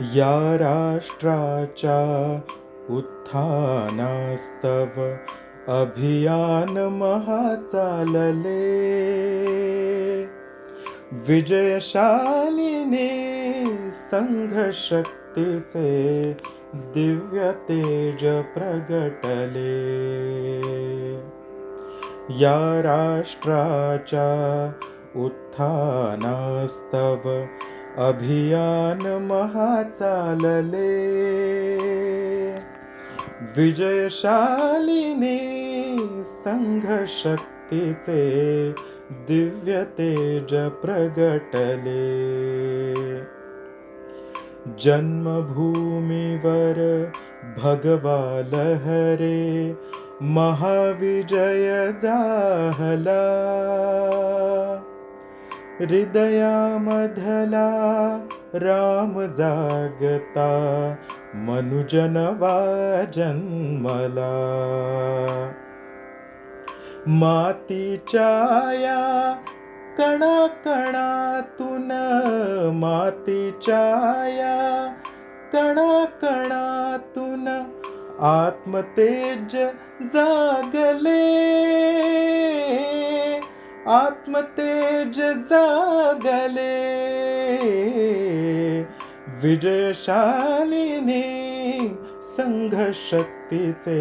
या राष्ट्राच्या उत्थानास्तव अभियान महाचालले. विजयशालिनी संघशक्तीचे दिव्य तेज प्रगटले. या राष्ट्राच्या उत्थानास्तव अभियान महाचालले. विजयशालिनी संघशक्तीचे दिव्य तेज प्रगटले. जन्मभूमीवर भगवा लहरे महाविजय जाहला. हृदयामधला राम जागता मनुजनवा जन्मला. मातीच्या या कणाकणातून मातीच्या या कणाकणातून आत्मतेज जागले. आत्मतेज जागले. विजयशालिनी संघशक्तीचे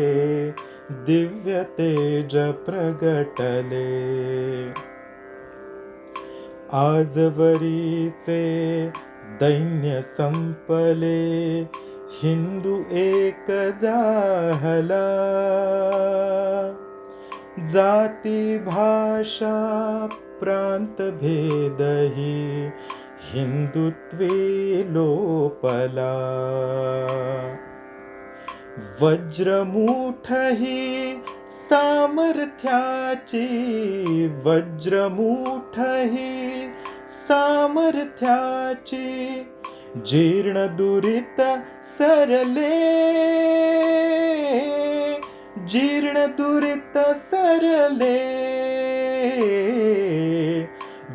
दिव्य तेज प्रगटले. आजवरीचे दैन्य संपले. हिंदू एक जाहला. जाती भाषा प्रांत भेदही हिंदुत्वे लोपला। वज्रमुठ ही सामर्थ्याची वज्रमुठ ही सामर्थ्याची जीर्ण दुरित सरले। जीर्ण दुरित सरले.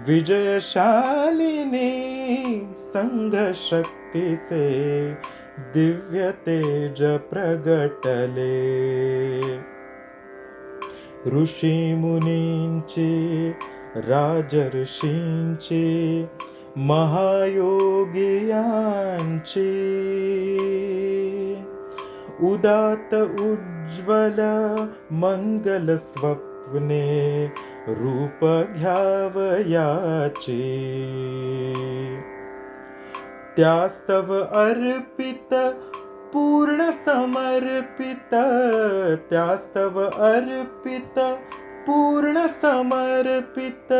विजयशालिनी संघशक्तीचे दिव्य तेज प्रगटले. ऋषीमुनींची राजर्षींची महायोगियांची. उदात उज्ज्वल मंगल स्वप्ने रूप घ्यावयाचे त्यास्तव अर्पित पूर्ण समर्पित त्यास्तव अर्पित पूर्ण समर्पित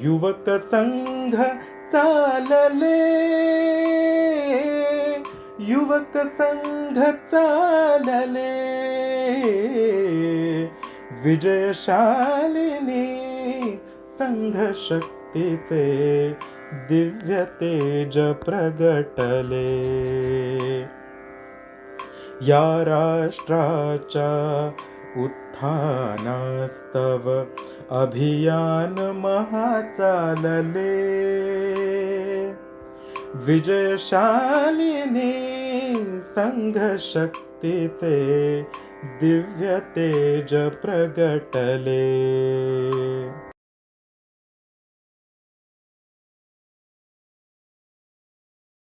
युवक संघ चालले युवक संघ चालले. विजयशालिनी संघशक्तीचे दिव्य तेज प्रगटले. या राष्ट्राच्या उत्थानास्तव अभियान महाचालले. विजयशालिनी संघशक्तीचे दिव्य तेज प्रगटले.